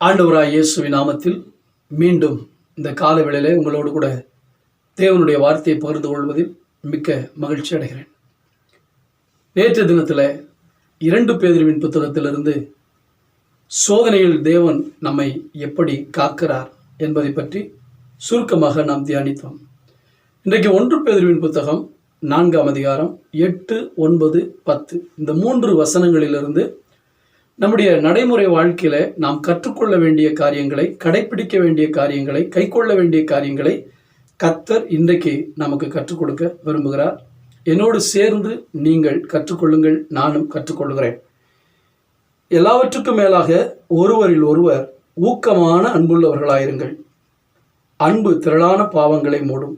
ஆண்டவராய் இயேசுவின் நாமத்தில் மீண்டும் இந்த கால வேளையிலே உங்களோடு கூட தேவனுடைய வார்த்தையை பகிர்ந்து கொள்வதில் மிக்க மகிழ்ச்சி அடைகிறேன். நேற்று தினத்தில் இரண்டு பேதிருவின் புத்தகத்திலிருந்து சோதனையில் தேவன் நம்மை எப்படி காக்கிறார் என்பதை பற்றி சுருக்கமாக நாம் தியானித்தோம். இன்றைக்கு ஒன்று பேதிருவின் புத்தகம் நான்காம் அதிகாரம் எட்டு ஒன்பது பத்து. இந்த மூன்று வசனங்களிலிருந்து நம்முடைய நடைமுறை வாழ்க்கையில நாம் கற்றுக்கொள்ள வேண்டிய காரியங்களை கடைபிடிக்க வேண்டிய காரியங்களை கைக்கொள்ள வேண்டிய காரியங்களை கத்தர் இன்றைக்கு நமக்கு கற்றுக் கொடுக்க விரும்புகிறார். என்னோடு சேர்ந்து நீங்கள் கற்றுக்கொள்ளுங்கள் நானும் கற்றுக்கொள்கிறேன். எல்லாவற்றுக்கும் மேலாக ஒருவரில் ஒருவர் ஊக்கமான அன்புள்ளவர்களாயிருங்கள். அன்பு திரளான பாவங்களை மூடும்.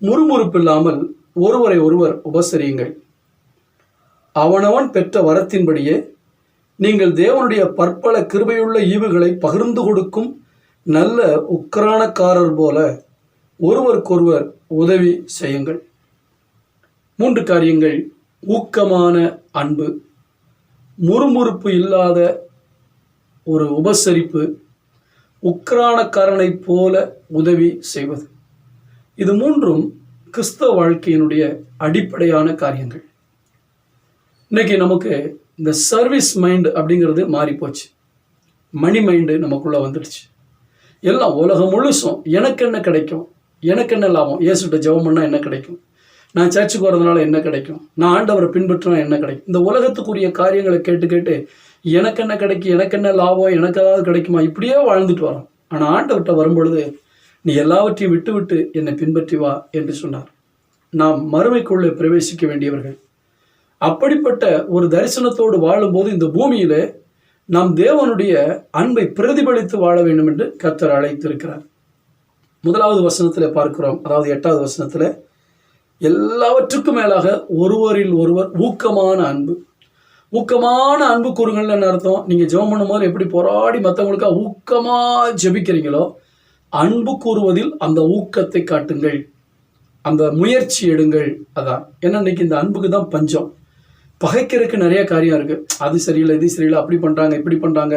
முறுமுறுப்பில்லாமல் ஒருவரை ஒருவர் உபசரியுங்கள். அவனவன் பெற்ற வரத்தின்படியே நீங்கள் தேவனுடைய பற்பல கிருபையுள்ள ஈவுகளை பகிர்ந்து கொடுக்கும் நல்ல உக்கரானக்காரர் போல ஒருவருக்கொருவர் உதவி செய்யுங்கள். மூன்று காரியங்கள். ஊக்கமான அன்பு முறுமுறுப்பு இல்லாத ஒரு உபசரிப்பு உக்ரானக்காரனைப் போல உதவி செய்வது. இது மூன்றும் கிறிஸ்தவ வாழ்க்கையினுடைய அடிப்படையான காரியங்கள். இன்னைக்கு நமக்கு இந்த சர்வீஸ் மைண்டு அப்படிங்கிறது மாறிப்போச்சு. மணி மைண்டு நமக்குள்ளே வந்துடுச்சு. எல்லாம் உலகம் முழுசும் எனக்கு என்ன கிடைக்கும்? எனக்கு என்ன லாபம்? இயேசுட்ட ஜெபம் பண்ணால் என்ன கிடைக்கும்? நான் சர்ச்சுக்கு வரதுனால என்ன கிடைக்கும்? நான் ஆண்டவரை பின்பற்றினா என்ன கிடைக்கும்? இந்த உலகத்துக்குரிய காரியங்களை கேட்டு கேட்டு எனக்கு என்ன கிடைக்கும்? எனக்கு என்ன லாபம்? எனக்கு ஏதாவது கிடைக்குமா? இப்படியே வாழ்ந்துட்டு வரோம். ஆனால் ஆண்டவர்கிட்ட வரும்பொழுது நீ எல்லாவற்றையும் விட்டு விட்டு என்னை பின்பற்றி வா என்று சொன்னார். நாம் மறுமைக்குள்ளே பிரவேசிக்க வேண்டியவர்கள். அப்படிப்பட்ட ஒரு தரிசனத்தோடு வாழும்போது இந்த பூமியிலே நாம் தேவனுடைய அன்பை பிரதிபலித்து வாழ வேண்டும் என்று கத்தர் அழைத்திருக்கிறார். முதலாவது வசனத்தில் பார்க்கிறோம். அதாவது எட்டாவது வசனத்தில் எல்லாவற்றுக்கும் மேலாக ஒருவரில் ஒருவர் ஊக்கமான அன்பு. ஊக்கமான அன்பு கூறுங்கள்னு என்ன அர்த்தம்? நீங்கள் ஜெபம் பண்ணும்போது எப்படி போராடி மற்றவங்களுக்காக ஊக்கமாக ஜெபிக்கிறீங்களோ அன்பு கூறுவதில் அந்த ஊக்கத்தை காட்டுங்கள். அந்த முயற்சி எடுங்கள். அதான். ஏன்னா இன்னைக்கு இந்த அன்புக்கு தான் பஞ்சம். பகைக்கிறதுக்கு நிறைய காரியம் இருக்குது அது சரியில்லை இது சரியில்லை அப்படி பண்ணுறாங்க இப்படி பண்ணுறாங்க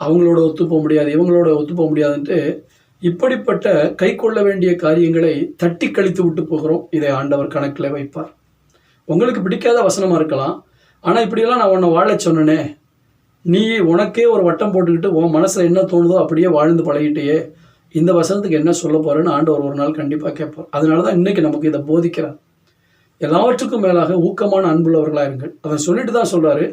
அவங்களோட ஒத்து போக முடியாது இவங்களோட ஒத்து போக முடியாதுன்ட்டு இப்படிப்பட்ட கை கொள்ள வேண்டிய காரியங்களை தட்டி கழித்து விட்டு போகிறோம். இதை ஆண்டவர் கணக்கில் வைப்பார். உங்களுக்கு பிடிக்காத வசனமாக இருக்கலாம். ஆனால் இப்படியெல்லாம் நான் உன்னை வாழ சொன்னனே. நீ உனக்கே ஒரு வட்டம் போட்டுக்கிட்டு உன் மனசில் என்ன தோணுதோ அப்படியே வாழ்ந்து பழகிட்டேயே. இந்த வசனத்துக்கு என்ன சொல்ல போகிறேன்னு ஆண்டவர் ஒரு நாள் கண்டிப்பாக கேட்பார். அதனால தான் இன்னைக்கு நமக்கு இதை போதிக்கிறார். எல்லாவற்றுக்கும் மேலாக ஊக்கமான அன்புள்ளவர்களாக இருங்கள். அதை சொல்லிட்டு தான் சொல்கிறாரு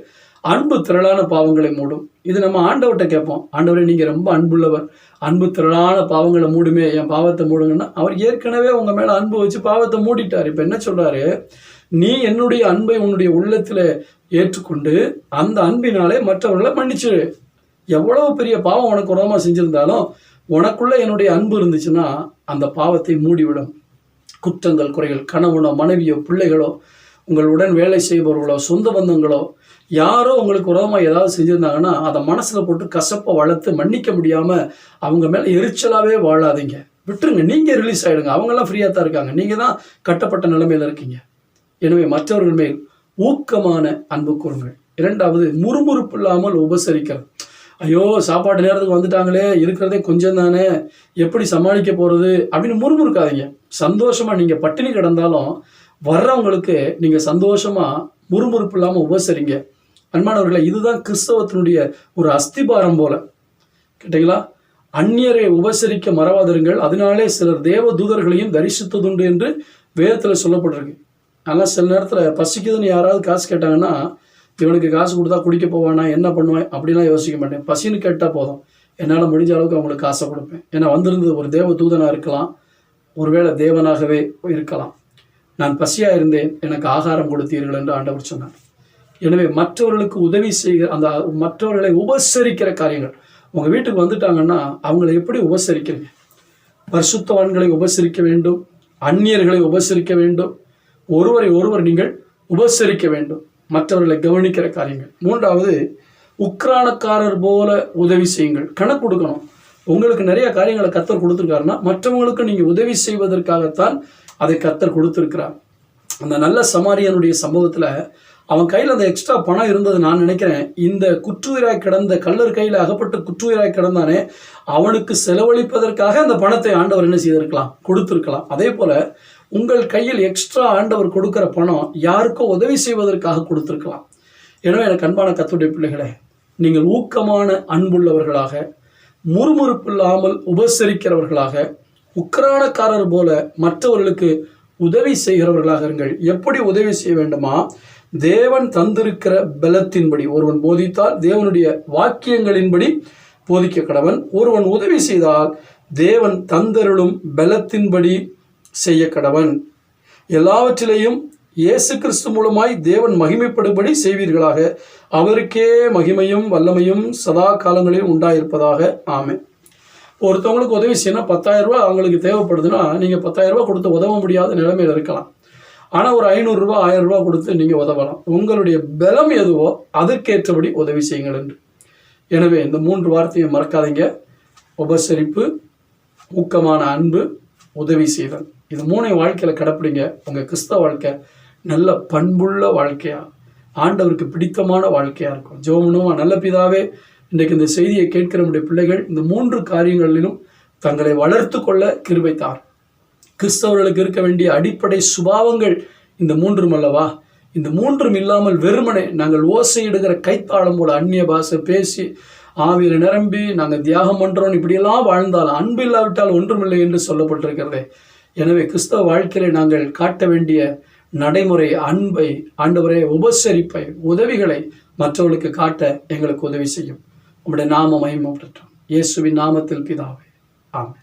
அன்பு திரளான பாவங்களை மூடும். இது நம்ம ஆண்டவர்கிட்ட கேட்போம். ஆண்டவரே நீங்கள் ரொம்ப அன்புள்ளவர். அன்பு திரளான பாவங்களை மூடுமே. என் பாவத்தை மூடுங்கன்னா அவர் ஏற்கனவே உங்கள் மேலே அன்பு வச்சு பாவத்தை மூடிட்டார். இப்போ என்ன சொல்கிறாரு நீ என்னுடைய அன்பை உன்னுடைய உள்ளத்தில் ஏற்றுக்கொண்டு அந்த அன்பினாலே மற்றவர்களை மன்னிச்சிரு எவ்வளவு பெரிய பாவம் உனக்கு உரமாக செஞ்சுருந்தாலும் உனக்குள்ள என்னுடைய அன்பு இருந்துச்சுன்னா அந்த பாவத்தை மூடிவிடும். குற்றங்கள் குறைகள் கணவனோ மனைவியோ பிள்ளைகளோ உங்களுடன் வேலை செய்பவர்களோ சொந்த பந்தங்களோ யாரோ உங்களுக்கு உரமாக ஏதாவது செஞ்சுருந்தாங்கன்னா அதை மனசில் போட்டு கசப்பை வளர்த்து மன்னிக்க முடியாமல் அவங்க மேலே எரிச்சலாகவே வாழாதீங்க. விட்டுருங்க. நீங்கள் ரிலீஸ் ஆகிடுங்க அவங்கெல்லாம் ஃப்ரீயாக தான் இருக்காங்க. நீங்கள் தான் கட்டப்பட்ட நிலைமையில் இருக்கீங்க. எனவே மற்றவர்கள் மேல் ஊக்கமான அன்பு கூறுங்கள். இரண்டாவது முறுமுறுப்பு இல்லாமல் உபசரிக்கிறது ஐயோ சாப்பாடு நேரத்துக்கு வந்துட்டாங்களே. இருக்கிறதே கொஞ்சம் தானே. எப்படி சமாளிக்க போகிறது அப்படின்னு முறுமுறுக்காதீங்க. சந்தோஷமாக நீங்கள் பட்டினி கிடந்தாலும் வர்றவங்களுக்கு நீங்கள் சந்தோஷமாக முறுமுறுப்பு இல்லாமல் உபசரிங்க. அன்பானவர்களை இதுதான் கிறிஸ்தவத்தினுடைய ஒரு அஸ்திபாரம் போல. கேட்டீங்களா? அந்நியரை உபசரிக்க மறவாதிருங்கள். அதனாலே சிலர் தேவ தூதர்களையும் தரிசித்ததுண்டு என்று வேதத்தில் சொல்லப்பட்டிருக்கு. ஆனால் சில நேரத்தில் பசிக்குதுன்னு யாராவது காசு கேட்டாங்கன்னா இவனுக்கு காசு கொடுத்தா குடிக்க போவானா என்ன பண்ணுவேன் அப்படிலாம் யோசிக்க மாட்டேன். பசின்னு கேட்டால் போதும். என்னால் முடிஞ்ச அளவுக்கு அவங்களுக்கு காசை கொடுப்பேன். ஏன்னா வந்திருந்தது ஒரு தேவ தூதனாக இருக்கலாம். ஒருவேளை தேவனாகவே இருக்கலாம். நான் பசியாக இருந்தேன் எனக்கு ஆகாரம் கொடுத்தீர்கள் என்று ஆண்டவர் சொன்னார். எனவே மற்றவர்களுக்கு உதவி செய்கிற அந்த மற்றவர்களை உபசரிக்கிற காரியங்கள். உங்கள் வீட்டுக்கு வந்துட்டாங்கன்னா அவங்களை எப்படி உபசரிக்கிறீங்க? பரிசுத்தவான்களை உபசரிக்க வேண்டும். அந்நியர்களை உபசரிக்க வேண்டும். ஒருவரை ஒருவர் நீங்கள் உபசரிக்க வேண்டும். மற்றவர்களை கவனிக்கிற காரியங்கள். மூன்றாவது உக்ரானக்காரர் போல உதவி செய்யுங்கள். கணக்கு கொடுக்கணும். உங்களுக்கு நிறைய காரியங்களை கத்தர் கொடுத்துருக்காருன்னா மற்றவங்களுக்கு நீங்கள் உதவி செய்வதற்காகத்தான் அதை கத்தர் கொடுத்துருக்கிறார். அந்த நல்ல சமாரியனுடைய சம்பவத்தில் அவன் கையில் அந்த எக்ஸ்ட்ரா பணம் இருந்தது நான் நினைக்கிறேன். இந்த குற்றுயிராய் கிடந்த கல்லர் கையில் அகப்பட்டு குற்றுயிராய் கிடந்தானே அவனுக்கு செலவழிப்பதற்காக அந்த பணத்தை ஆண்டவர் என்ன செய்திருக்கலாம்? கொடுத்துருக்கலாம். அதே போல் உங்கள் கையில் எக்ஸ்ட்ரா ஆண்டவர் கொடுக்குற பணம் யாருக்கோ உதவி செய்வதற்காக கொடுத்துருக்கலாம். எனவே எனக்கு அன்பான கத்துடைய பிள்ளைகளே நீங்கள் ஊக்கமான அன்புள்ளவர்களாக முறுமுறுப்பில்லாமல் உபசரிக்கிறவர்களாக உக்ரானக்காரர் போல மற்றவர்களுக்கு உதவி செய்கிறவர்களாக இருங்கள். எப்படி உதவி செய்ய வேண்டுமா? தேவன் தந்திருக்கிற பலத்தின்படி. ஒருவன் போதித்தால் தேவனுடைய வாக்கியங்களின்படி போதிக்க கடவன் ஒருவன் உதவி செய்தால் தேவன் தந்தருளும் பலத்தின்படி செய்ய கடவன் எல்லாவற்றிலேயும் இயேசு கிறிஸ்து மூலமாய் தேவன் மகிமைப்படும்படி செய்வீர்களாக. அவருக்கே மகிமையும் வல்லமையும் சதா காலங்களில் உண்டாயிருப்பதாக. இப்போ ஒருத்தவங்களுக்கு உதவி செய்யணும் பத்தாயிரம் அவங்களுக்கு தேவைப்படுதுன்னா நீங்கள் பத்தாயிரம் ரூபா கொடுத்து உதவ முடியாத நிலைமையில் இருக்கலாம். ஆனால் ஒரு ஐநூறுரூவா ஆயிரம் கொடுத்து நீங்கள் உதவலாம். உங்களுடைய பலம் எதுவோ அதற்கேற்றபடி உதவி செய்யுங்கள் என்று. எனவே இந்த மூன்று வார்த்தையை மறக்காதீங்க. உபசரிப்பு ஊக்கமான அன்பு உதவி செய்தல். இது மூணை வாழ்க்கையில் கடைப்பிடிங்க. உங்கள் கிறிஸ்தவ வாழ்க்கை நல்ல பண்புள்ள வாழ்க்கையாக ஆண்டவருக்கு பிடித்தமான வாழ்க்கையாக இருக்கும். ஜோமனுமா நல்ல பிதாவே இன்றைக்கு இந்த செய்தியை கேட்கிற நம்முடைய பிள்ளைகள் இந்த மூன்று காரியங்களிலும் தங்களை வளர்த்து கொள்ள கிருபைத்தார். கிறிஸ்தவர்களுக்கு இருக்க வேண்டிய அடிப்படை சுபாவங்கள் இந்த மூன்றும் அல்லவா? இந்த மூன்றும் இல்லாமல் வெறுமனே நாங்கள் ஓசையிடுகிற கைத்தாளம் போல அந்நிய பாஷை பேசி ஆவியில் நிரம்பி நாங்கள் தியாகம் பண்ணுறோம் இப்படியெல்லாம் வாழ்ந்தால் அன்பு இல்லாவிட்டால் ஒன்றுமில்லை என்று சொல்லப்பட்டிருக்கிறது. எனவே கிறிஸ்தவ வாழ்க்கையில நாங்கள் காட்ட வேண்டிய நடைமுறை அன்பை ஆண்டவரே உபசரிப்பை உதவிகளை மற்றவர்களுக்கு காட்ட எங்களுக்கு உதவி செய்யும். உங்களுடைய நாம மகிமைப்பட்டோம் இயேசுவின் நாமத்தில் பிதாவே. ஆமே